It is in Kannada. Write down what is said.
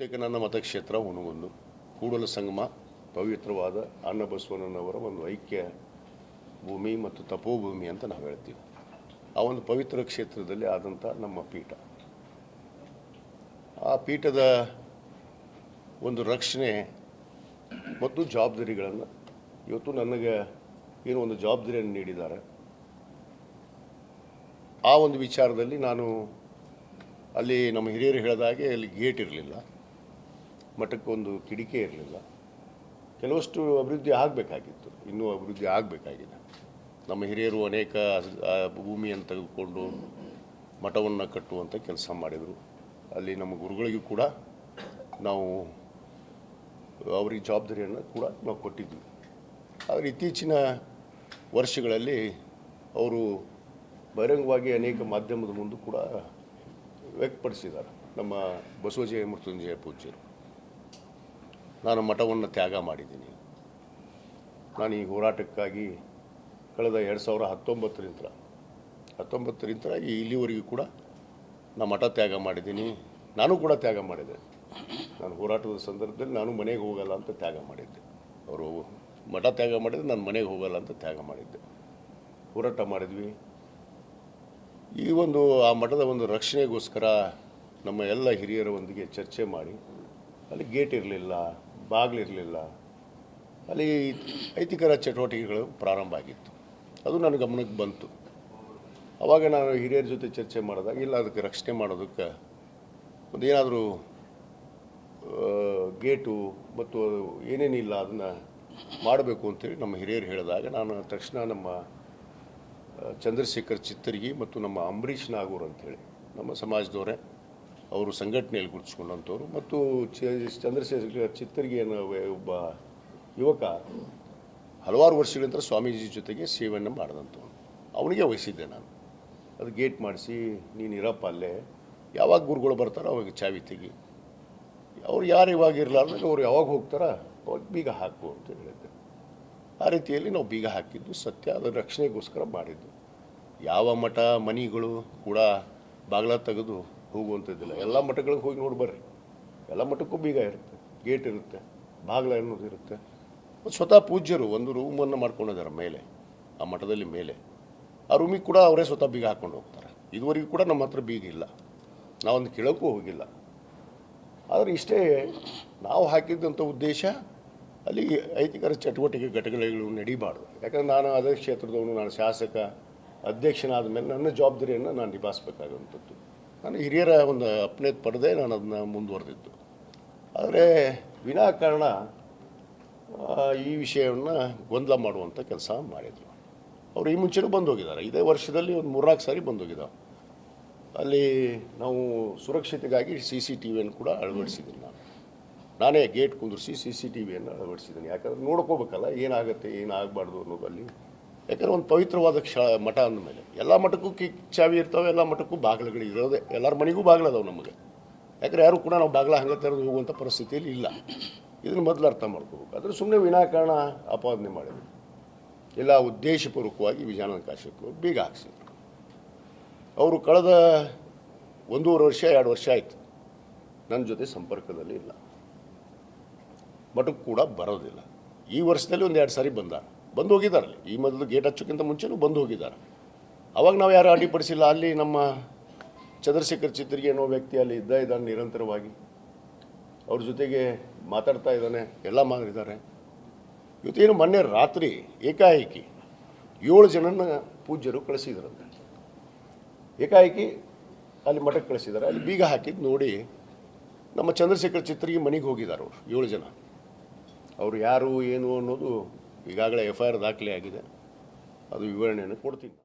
ಬಹುತೇಕ ನನ್ನ ಮತಕ್ಷೇತ್ರ ಹುಣಗುಂದು ಕೂಡಲ ಸಂಗಮ, ಪವಿತ್ರವಾದ ಅನ್ನಬಸವಣ್ಣನವರ ಒಂದು ಐಕ್ಯ ಭೂಮಿ ಮತ್ತು ತಪೋಭೂಮಿ ಅಂತ ನಾವು ಹೇಳ್ತೀವಿ. ಆ ಒಂದು ಪವಿತ್ರ ಕ್ಷೇತ್ರದಲ್ಲಿ ಆದಂಥ ನಮ್ಮ ಪೀಠ. ಆ ಪೀಠದ ಒಂದು ರಕ್ಷಣೆ ಮತ್ತು ಜವಾಬ್ದಾರಿಗಳನ್ನು ಇವತ್ತು ನನಗೆ ಏನು ಒಂದು ಜವಾಬ್ದಾರಿಯನ್ನು ನೀಡಿದ್ದಾರೆ. ಆ ಒಂದು ವಿಚಾರದಲ್ಲಿ ನಾನು ಅಲ್ಲಿ ನಮ್ಮ ಹಿರಿಯರು ಹೇಳಿದ ಹಾಗೆ ಅಲ್ಲಿ ಗೇಟ್ ಇರಲಿಲ್ಲ. ಮಠಕ್ಕೊಂದು ಕಿಡಿಕೆ ಇರಲಿಲ್ಲ. ಕೆಲವಷ್ಟು ಅಭಿವೃದ್ಧಿ ಆಗಬೇಕಾಗಿತ್ತು. ಇನ್ನೂ ಅಭಿವೃದ್ಧಿ ಆಗಬೇಕಾಗಿದೆ. ನಮ್ಮ ಹಿರಿಯರು ಅನೇಕ ಭೂಮಿಯನ್ನು ತೆಗೆದುಕೊಂಡು ಮಠವನ್ನು ಕಟ್ಟುವಂಥ ಕೆಲಸ ಮಾಡಿದರು. ಅಲ್ಲಿ ನಮ್ಮ ಗುರುಗಳಿಗೂ ಕೂಡ ನಾವು, ಅವರಿಗೆ ಜವಾಬ್ದಾರಿಯನ್ನು ಕೂಡ ನಾವು ಕೊಟ್ಟಿದ್ವಿ. ಆದರೆ ಇತ್ತೀಚಿನ ವರ್ಷಗಳಲ್ಲಿ ಅವರು ಬಹಿರಂಗವಾಗಿ ಅನೇಕ ಮಾಧ್ಯಮದ ಮುಂದೆ ಕೂಡ ವ್ಯಕ್ತಪಡಿಸಿದ್ದಾರೆ. ನಮ್ಮ ಬಸವಜಯ ಮೃತ್ಯುಂಜಯ ಪೂಜ್ಯರು. ನಾನು ಮಠವನ್ನು ತ್ಯಾಗ ಮಾಡಿದ್ದೀನಿ. ನಾನು ಈ ಹೋರಾಟಕ್ಕಾಗಿ ಕಳೆದ ಎರಡು ಸಾವಿರ ಹತ್ತೊಂಬತ್ತರಿಂದ ಹತ್ತೊಂಬತ್ತರಿಂದ ಇಲ್ಲಿವರೆಗೂ ಕೂಡ ನಾನು ಮಠ ತ್ಯಾಗ ಮಾಡಿದ್ದೀನಿ. ನಾನು ಕೂಡ ತ್ಯಾಗ ಮಾಡಿದೆ. ನಾನು ಹೋರಾಟದ ಸಂದರ್ಭದಲ್ಲಿ ನಾನು ಮನೆಗೆ ಹೋಗಲ್ಲ ಅಂತ ತ್ಯಾಗ ಮಾಡಿದ್ದೆ. ಅವರು ಮಠ ತ್ಯಾಗ ಮಾಡಿದ್ರೆ ನಾನು ಮನೆಗೆ ಹೋಗಲ್ಲ ಅಂತ ತ್ಯಾಗ ಮಾಡಿದ್ದೆ. ಹೋರಾಟ ಮಾಡಿದ್ವಿ. ಈ ಒಂದು, ಆ ಮಠದ ಒಂದು ರಕ್ಷಣೆಗೋಸ್ಕರ ನಮ್ಮ ಎಲ್ಲ ಹಿರಿಯರೊಂದಿಗೆ ಚರ್ಚೆ ಮಾಡಿ, ಅಲ್ಲಿ ಗೇಟ್ ಇರಲಿಲ್ಲ. ಬಾಗಿಲಿರಲಿಲ್ಲ. ಅಲ್ಲಿ ಐತಿಕರ ಚಟುವಟಿಕೆಗಳು ಪ್ರಾರಂಭ ಆಗಿತ್ತು. ಅದು ನನ್ನ ಗಮನಕ್ಕೆ ಬಂತು. ಆವಾಗ ನಾನು ಹಿರಿಯರ ಜೊತೆ ಚರ್ಚೆ ಮಾಡಿದಾಗ, ಇಲ್ಲ, ಅದಕ್ಕೆ ರಕ್ಷಣೆ ಮಾಡೋದಕ್ಕೆ ಒಂದು ಏನಾದರೂ ಗೇಟು ಮತ್ತು ಏನೇನಿಲ್ಲ ಅದನ್ನು ಮಾಡಬೇಕು ಅಂತೇಳಿ ನಮ್ಮ ಹಿರಿಯರು ಹೇಳಿದಾಗ, ನಾನು ತಕ್ಷಣ ನಮ್ಮ ಚಂದ್ರಶೇಖರ್ ಚಿತ್ತರ್ಗಿ ಮತ್ತು ನಮ್ಮ ಅಂಬರೀಷ್ ನಾಗೂರ್ ಅಂತೇಳಿ, ನಮ್ಮ ಸಮಾಜದವರೇ ಅವರು ಸಂಘಟನೆಯಲ್ಲಿ ಗುರುತಿಸ್ಕೊಂಡಂಥವ್ರು. ಮತ್ತು ಚಂದ್ರಶೇಖರ್ ಚಿತ್ತರ್ಗಿ ಅನ್ನೋ ಒಬ್ಬ ಯುವಕ ಹಲವಾರು ವರ್ಷಗಳ ನಂತರ ಸ್ವಾಮೀಜಿ ಜೊತೆಗೆ ಸೇವೆಯನ್ನು ಮಾಡಿದಂಥವ್ರು ಅವನಿಗೆ ವಹಿಸಿದ್ದೆ ನಾನು. ಅದು ಗೇಟ್ ಮಾಡಿಸಿ, ನೀನು ಇರಪ್ಪ ಅಲ್ಲೇ. ಯಾವಾಗ ಗುರುಗಳು ಬರ್ತಾರೋ ಅವಾಗ ಚಾವಿ ತೆಗಿ. ಅವ್ರು ಯಾರು ಇವಾಗ ಇರಲಾರ್ದಾಗ ಅವ್ರು ಯಾವಾಗ ಹೋಗ್ತಾರ ಅವಾಗ ಬೀಗ ಹಾಕು ಅಂತ ಹೇಳಿದ್ದೆ. ಆ ರೀತಿಯಲ್ಲಿ ನಾವು ಬೀಗ ಹಾಕಿದ್ದು, ಸತ್ಯ ಅದರ ರಕ್ಷಣೆಗೋಸ್ಕರ ಮಾಡಿದ್ದು. ಯಾವ ಮಠ, ಮನಿಗಳು ಕೂಡ ಬಾಗಿಲ ತೆಗೆದು ಹೋಗುವಂಥದ್ದಿಲ್ಲ ಎಲ್ಲ ಮಠಗಳಿಗೆ ಹೋಗಿ ನೋಡಿ ಬರ್ರಿ. ಎಲ್ಲ ಮಠಕ್ಕೂ ಬೀಗ ಇರುತ್ತೆ, ಗೇಟ್ ಇರುತ್ತೆ, ಬಾಗಿಲ ಅನ್ನೋದು ಇರುತ್ತೆ. ಸ್ವತಃ ಪೂಜ್ಯರು ಒಂದು ರೂಮನ್ನು ಮಾಡ್ಕೊಂಡಿದ್ದಾರೆ ಮೇಲೆ, ಆ ಮಠದಲ್ಲಿ ಮೇಲೆ. ಆ ರೂಮಿಗೆ ಕೂಡ ಅವರೇ ಸ್ವತಃ ಬೀಗ ಹಾಕ್ಕೊಂಡು ಹೋಗ್ತಾರೆ. ಇದುವರೆಗೂ ಕೂಡ ನಮ್ಮ ಹತ್ರ ಬೀಗ ಇಲ್ಲ. ನಾವೊಂದು ಕೇಳೋಕ್ಕೂ ಹೋಗಿಲ್ಲ. ಆದರೆ ಇಷ್ಟೇ ನಾವು ಹಾಕಿದ್ದಂಥ ಉದ್ದೇಶ, ಅಲ್ಲಿ ಐತಿಕರ ಚಟುವಟಿಕೆ ಘಟಕಗಳು ನಡೀಬಾರ್ದು. ಯಾಕಂದ್ರೆ ನಾನು ಅದೇ ಕ್ಷೇತ್ರದವನು, ನಾನು ಶಾಸಕ ಅಧ್ಯಕ್ಷನಾದ ಮೇಲೆ ನನ್ನ ಜವಾಬ್ದಾರಿಯನ್ನು ನಾನು ನಿಭಾಯಿಸಬೇಕಾಗುವಂಥದ್ದು ನಾನು ಹಿರಿಯರ ಒಂದು ಅಪ್ನೆ ಪಡೆದೇ ನಾನು ಅದನ್ನ ಮುಂದುವರೆದಿದ್ದು. ಆದರೆ ವಿನಾಕಾರಣ ಈ ವಿಷಯವನ್ನು ಗೊಂದಲ ಮಾಡುವಂಥ ಕೆಲಸ ಮಾಡಿದರು. ಅವರು ಈ ಮುಂಚೆನೂ ಬಂದು ಹೋಗಿದ್ದಾರೆ ಇದೇ ವರ್ಷದಲ್ಲಿ ಒಂದು ಮೂರ್ನಾಲ್ಕು ಸಾರಿ ಬಂದು ಹೋಗಿದ್ದಾವೆ ಅಲ್ಲಿ ನಾವು ಸುರಕ್ಷತೆಗಾಗಿ ಸಿ ಸಿ ಟಿ ವಿಯನ್ನು ಕೂಡ ಅಳವಡಿಸಿದ್ದೀನಿ ನಾನು ನಾನೇ ಗೇಟ್ ಕುಂದಿರಿಸಿ ಸಿ ಸಿ ಟಿ ವಿಯನ್ನು ಅಳವಡಿಸಿದ್ದೀನಿ. ಯಾಕಂದ್ರೆ ನೋಡ್ಕೋಬೇಕಲ್ಲ, ಏನಾಗುತ್ತೆ, ಏನಾಗಬಾರ್ದು ಅನ್ನೋದು ಅಲ್ಲಿ ಯಾಕಂದ್ರೆ ಒಂದು ಪವಿತ್ರವಾದ ಕ್ಷ ಮಠ ಅಂದಮೇಲೆ. ಎಲ್ಲ ಮಠಕ್ಕೂ ಕಿ, ಚಾವಿ ಇರ್ತವೆ, ಎಲ್ಲ ಮಠಕ್ಕೂ ಬಾಗಿಲುಗಳು ಇರೋದೇ. ಎಲ್ಲರ ಮನೆಗೂ ಬಾಗಿಲದಾವೆ ನಮಗೆ. ಯಾಕಂದ್ರೆ ಯಾರು ಕೂಡ ನಾವು ಬಾಗಿಲ ಹಂಗೆ ತೆರೆದು ಹೋಗುವಂಥ ಪರಿಸ್ಥಿತಿಯಲ್ಲಿ ಇಲ್ಲ. ಇದನ್ನು ಮೊದಲು ಅರ್ಥ ಮಾಡ್ಕೋಬೇಕು. ಆದರೆ ಸುಮ್ಮನೆ ವಿನಾಕಾರಣ ಆಪಾದನೆ ಮಾಡಿದ್ರು. ಎಲ್ಲ ಉದ್ದೇಶಪೂರ್ವಕವಾಗಿ ವಿಜಯಾನಂದ ಕಾಶ್ಯಪ್ ಬೀಗ ಹಾಕ್ಸಿದ್ರು. ಅವರು ಕಳೆದ ಒಂದೂವರೆ ವರ್ಷ, ಎರಡು ವರ್ಷ ಆಯಿತು. ನನ್ನ ಜೊತೆ ಸಂಪರ್ಕದಲ್ಲಿ ಇಲ್ಲ. ಮಠಕ್ಕೆ ಕೂಡ ಬರೋದಿಲ್ಲ. ಈ ವರ್ಷದಲ್ಲಿ ಒಂದು ಎರಡು ಸಾರಿ ಬಂದಾರ ಬಂದು ಹೋಗಿದ್ದಾರೆ. ಅಲ್ಲಿ. ಈ ಮೊದಲು ಗೇಟ್ ಹಚ್ಚೋಕ್ಕಿಂತ ಮುಂಚೆನೂ ಬಂದು ಹೋಗಿದ್ದಾರೆ. ಅವಾಗ ನಾವು ಯಾರು ಅಡ್ಡಿಪಡಿಸಿಲ್ಲ. ಅಲ್ಲಿ ನಮ್ಮ ಚಂದ್ರಶೇಖರ್ ಚಿತ್ರಿಗೆ ಅನ್ನೋ ವ್ಯಕ್ತಿ ಅಲ್ಲಿ ಇದ್ದ ಇದ್ದಾನೆ ನಿರಂತರವಾಗಿ. ಅವ್ರ ಜೊತೆಗೆ ಮಾತಾಡ್ತಾ ಇದ್ದಾನೆ. ಎಲ್ಲ ಮಾಡಿದ್ದಾರೆ. ಇವತ್ತೇನು ಮೊನ್ನೆ ರಾತ್ರಿ ಏಕಾಏಕಿ ಏಳು ಜನನ ಪೂಜ್ಯರು ಕಳಿಸಿದ್ರಂತೆ. ಏಕಾಏಕಿ ಅಲ್ಲಿ ಮಠಕ್ಕೆ ಕಳಿಸಿದ್ದಾರೆ. ಅಲ್ಲಿ ಬೀಗ ಹಾಕಿದ್ದು ನೋಡಿ ನಮ್ಮ ಚಂದ್ರಶೇಖರ್ ಚಿತ್ರಿಗೆ ಮನೆಗೆ ಹೋಗಿದ್ದಾರೆ ಅವರು ಏಳು ಜನ. ಅವರು ಯಾರು, ಏನು ಅನ್ನೋದು ಈಗಾಗಲೇ ಎಫ್ ಐ ಆರ್ ದಾಖಲೆ ಆಗಿದೆ ಅದು ವಿವರಣೆಯನ್ನು ಕೊಡ್ತೀನಿ.